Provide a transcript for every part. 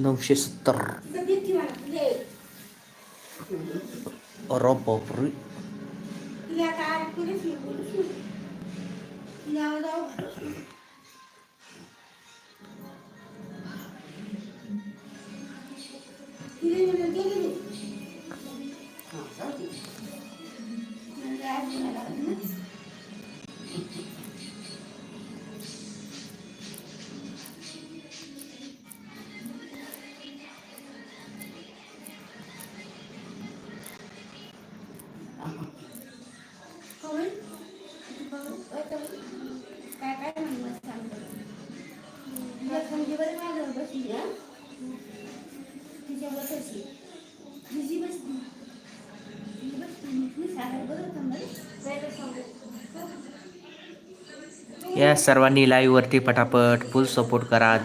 नऊशे सत्तर अरे बापरे या सर्वांनी लाईव्ह वरती पटापट फुल सपोर्ट करा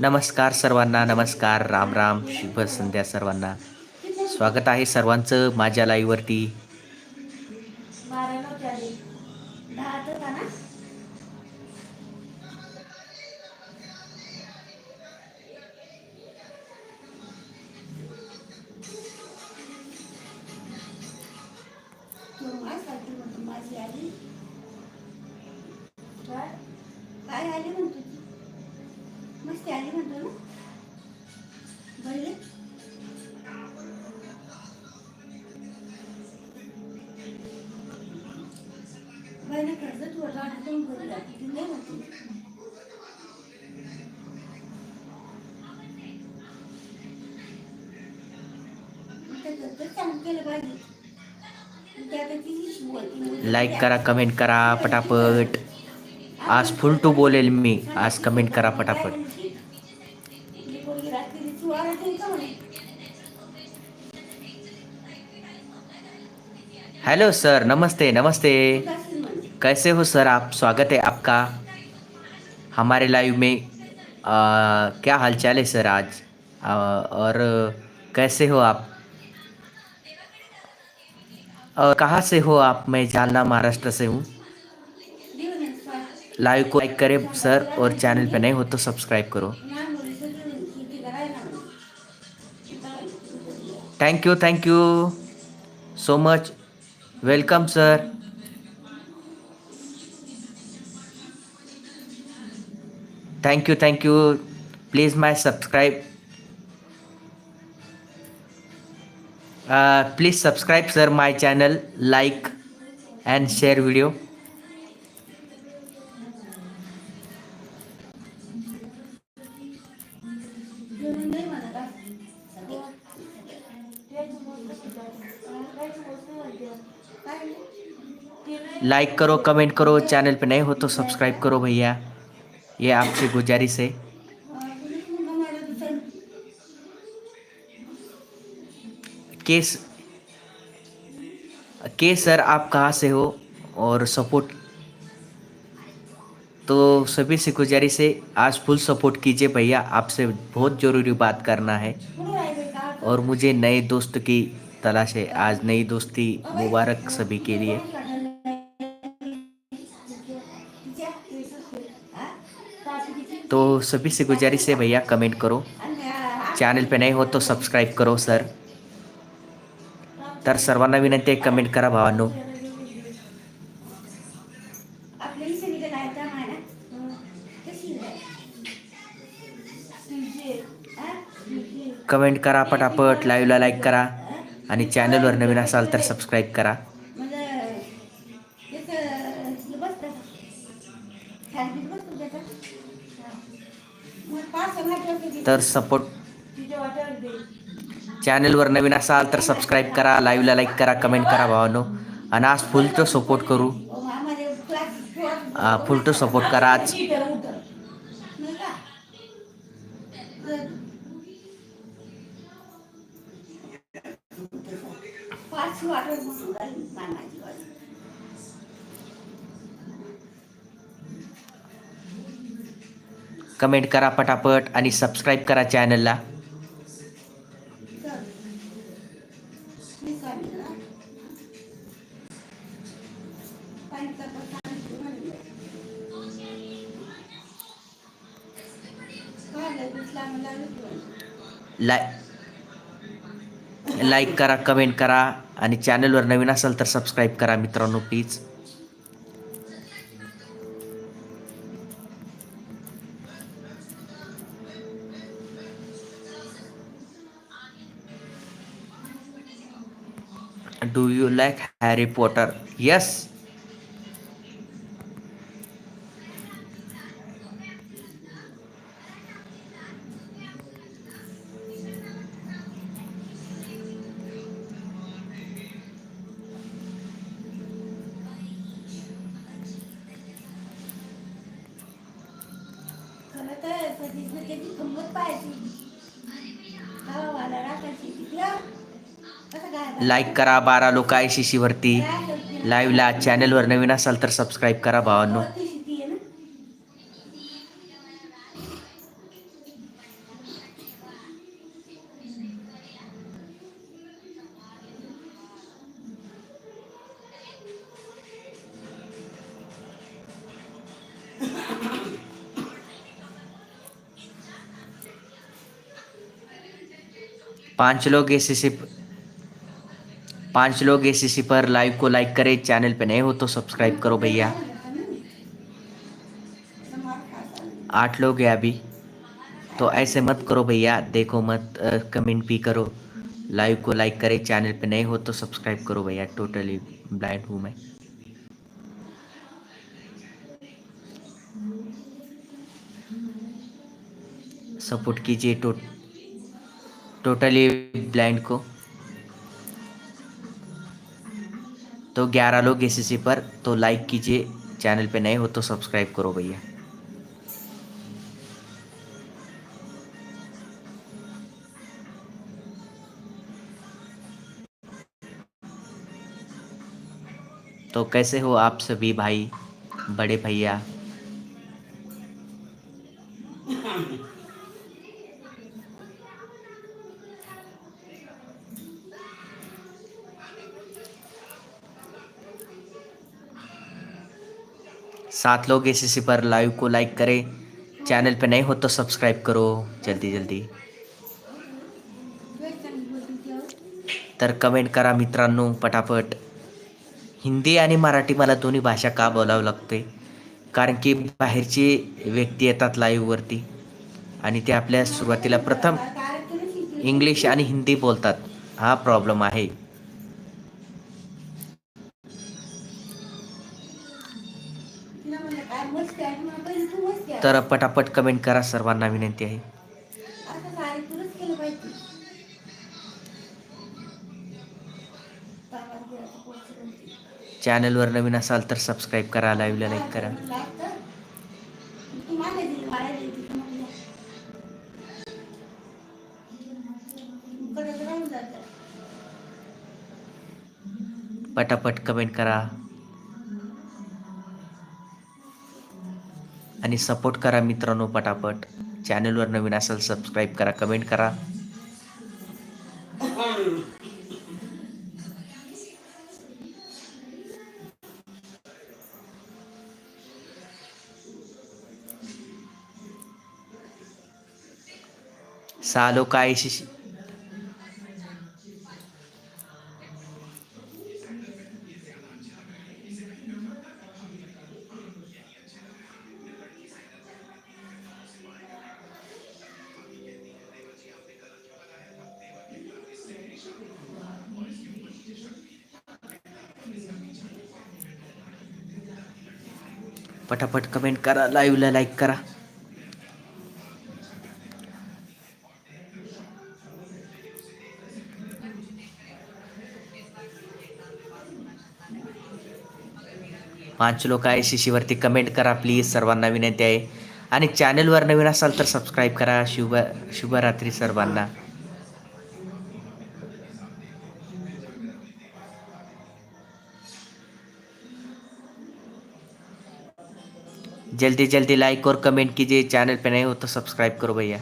नमस्कार सर्वांना नमस्कार राम राम शुभ संध्या सर्वांना. स्वागत आहे सर्वांचं माझ्या लाईव्हवरती आली म्हणतो ना. बाईने कर्ज तू म्हणते बोलती लाईक करा कमेंट करा पटापट. आज फुल टू बोलेल मी. आज कमेंट करा पटापट. हेलो सर नमस्ते नमस्ते कैसे हो सर आप स्वागत है आपका हमारे लाइव में। आ, क्या हालचाल है सर आज? आ, और कैसे हो आप? और कहाँ से हो आप? मैं जालना महाराष्ट्र से हूँ। लाइव को लाइक करें सर और चैनल पे नए हो तो सब्सक्राइब करो? Thank you thank you so much Welcome, sir. Thank you, thank you. Please, my subscribe. Uh, please subscribe, sir, my channel. Like and share video. Like करो, comment करो, channel पे नए हो तो सब्सक्राइब करो भैया ये आपसे गुजारिश है? केस के सर, आप कहाँ से हो और सपोर्ट तो सभी से गुजारिश है, आज फुल सपोर्ट कीजिए भैया, आपसे बहुत ज़रूरी बात करना है? और मुझे नए दोस्त की तलाश है, आज नई दोस्ती मुबारक सभी के लिए तो सभी से गुजारिश है भैया कमेंट करो। आणि, चॅनल पे नाही हो तो सबस्क्राईब करो सर तर सर्वांना विनंती आहे कमेंट करा भावांनो. कमेंट करा पटापट लाईव्हला लाईक करा. आणि चॅनलवर नवीन असाल तर सबस्क्राईब करा. तर सपोर्ट चॅनलवर नवीन असाल तर सबस्क्राईब करा लाईव्हला लाईक करा कमेंट करा भावानो. आणि आज फुल टू सपोर्ट करू. फुल आम्हाला सपोर्ट करा आज. पाच कमेंट करा पटापट आणि सबस्क्राईब करा चॅनलला लाईक करा कमेंट करा आणि चॅनलवर नवीन असाल तर सबस्क्राईब करा मित्रांनो please do you like Harry Potter yes खरं तर कधीच ना कधी गंमत पाहायची हवा वाला राखायची तिथलं कसं काय Like करा बारा लोक आय सी सीवरती लाईव्हला चॅनलवर नवीन असाल तर सबस्क्राईब करा भावांनो पांच लोग एस पाँच लोग एस पर लाइव को लाइक करें, चैनल पे नए हो तो सब्सक्राइब करो भैया। आठ लोग हैं अभी तो ऐसे मत करो भैया, देखो मत कमेंट भी करो। लाइव को लाइक करें, चैनल पे नए हो तो सब्सक्राइब करो भैया, टोटली ब्लाइंड हूँ मैं। सपोर्ट कीजिए टो, टोटली ब्लाइंड को। तो 11 लोग एस पर तो लाइक कीजिए चैनल पे नए हो तो सब्सक्राइब करो भैया। तो कैसे हो आप सभी भाई, बड़े भैया? सात लोग एस पर लाइव को लाइक करें। चैनल पे नहीं हो तो सब्सक्राइब करो। जल्दी जल्दी। तर कमेंट करा मित्रांनो पटापट। हिंदी आणि मराठी मला दोन्ही भाषा का बोलावं लागते? कारण की बाहेरचे व्यक्ती येतात लाईव्हवरती आणि ते आपल्या सुरुवातीला प्रथम इंग्लिश आणि हिंदी बोलतात. हा प्रॉब्लेम आहे. तर पटापट कमेंट करा. सर्वांना विनंती आहे. चॅनलवर नवीन असाल तर सबस्क्राईब करा लाईव्हला लाईक करा. म्हणलं असतं. तू आणि सपोर्ट करा मित्रांनो पटापट. चॅनलवर नवीन असाल सबस्क्राईब करा कमेंट करा. सहा लोक शिशी पटापट कमेंट करा लाईव्हला लाईक करा. पाच लोक आहे वरती कमेंट करा प्लीज सर्वांना विनंती आहे. आणि चॅनलवर नवीन असाल तर सबस्क्राईब करा. शुभ शुभरात्री सर्वांना. जल्दी जल्दी लाइक और कमेंट कीजिए। चैनल पे नए हो तो सब्सक्राइब करो भैया।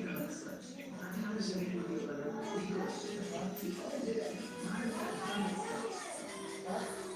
Thank you.